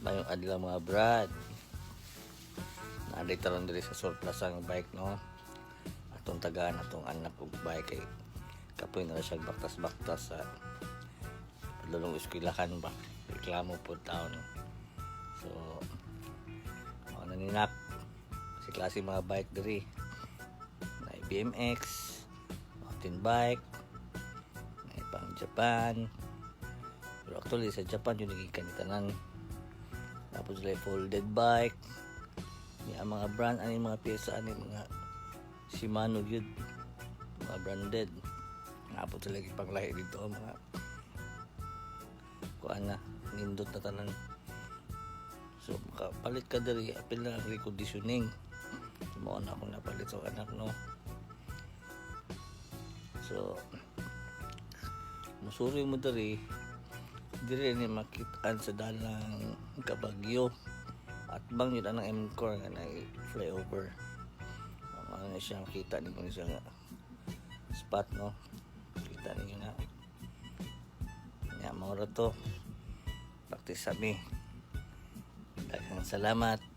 Mayong adlaw mga brad. Nandito ron diri sa surplus ang bike no. Atong tagaan atong anak og bike kay kapoy na siya baktas-baktas sa padulong eskwelahan ba. Reklamo po taon. So ako na ninap si klase mga bike diri. Na BMX, mountain bike, may pang Japan. Pero actually sa Japan yun naging kanitanan. Tapos yung folded bike. Yung mga brand, yung mga pyesa, yung mga Shimano yun. Mga branded. Napot sila yung panglahi dito. Mga kuan na, nindot na tanan. So, makapalit ka diri, apil na ang reconditioning. Mo na ako napalit sa anak, no? So, musuri mo diri, diri ni makitaan sa dalang kabagyo. At bang yun ang M-core nga na flyover. Ano na siya kita ninyo siya nga spot no? Kita ninyo na nga maura to. Practice sabi. Daghang salamat